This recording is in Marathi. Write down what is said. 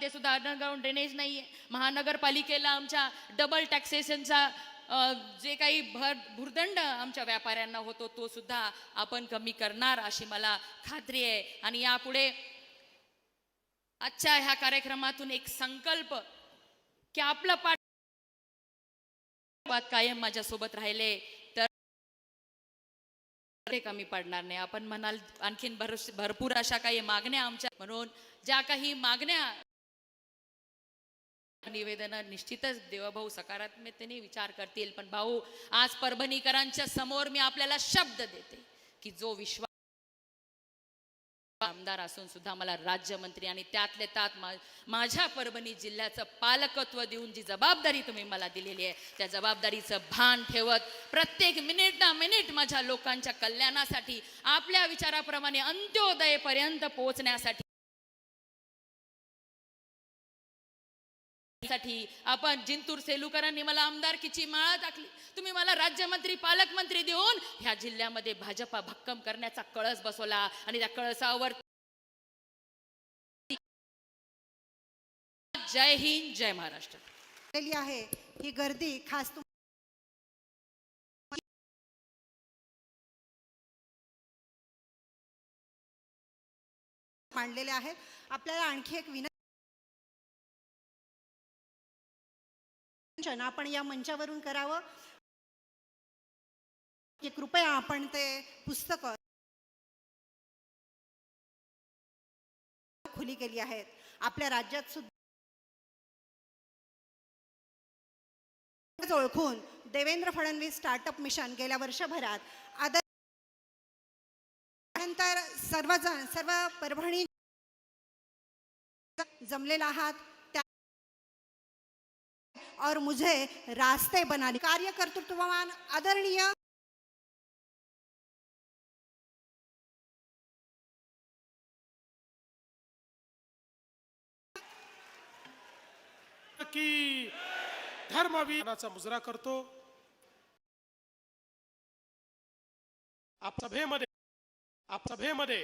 ते सुद्धा अंडरग्राऊंड ड्रेनेज नाहीये. महानगरपालिकेला आमच्या डबल टॅक्सेशनचा जे काही भर भुर्दंड आमच्या व्यापाऱ्यांना होतो तो सुद्धा आपण कमी करणार अशी मला खात्री आहे. आणि यापुढे आजच्या ह्या कार्यक्रमातून एक संकल्प की आपलं पाठ कायम माझ्यासोबत राहिले तर ते कमी पडणार नाही. आपण म्हणाल आणखीन भर- भरपूर अशा काही मागण्या आमच्या म्हणून ज्या काही मागण्या निवेदन निश्चितच देवभाऊ सकारात्मकतेने विचार करतील. पण भाऊ आज परभणीकरांच्या समोर मी आपल्याला शब्द देते की जो विश्वास आमदार असून सुद्धा मला राज्यमंत्री आणि त्यातले त्यात माझ्या परभणी जिल्ह्याचं पालकत्व देऊन जी जबाबदारी तुम्ही मला दिलेली आहे त्या जबाबदारीचं भान ठेवत प्रत्येक मिनिट ना मिनिट माझ्या लोकांच्या कल्याणासाठी आपल्या विचाराप्रमाणे अंत्योदयपर्यंत पोहोचण्यासाठी साठी आपण जिंतूर सेलुकरांनी मला आमदारकीची माळा टाकली. तुम्ही मला राज्यमंत्री पालकमंत्री देऊन ह्या जिल्ह्यामध्ये भाजपा भक्कम करण्याचा कळस बसवला आणि त्या कळसावर जय हिंद जय महाराष्ट्र. आहे ही गर्दी खास मांडलेले आहेत. आपल्याला आणखी एक विनंती आपण या मंचावरून करावं. की कृपया आपण ते पुस्तकं खुली केली आहेत. आपल्या राज्यात सुद्धा ओळखून देवेंद्र फडणवीस स्टार्टअप मिशन गेल्या वर्षभरात आदर नंतर सर्वजण सर्व परभणी जमलेला आहात. और मुझे रास्ते बनाने। कार्य कर्तृत्ववान आदरणीय की धर्मवीराचा मुजरा करतो। आप सभेमध्ये आप सभेमध्ये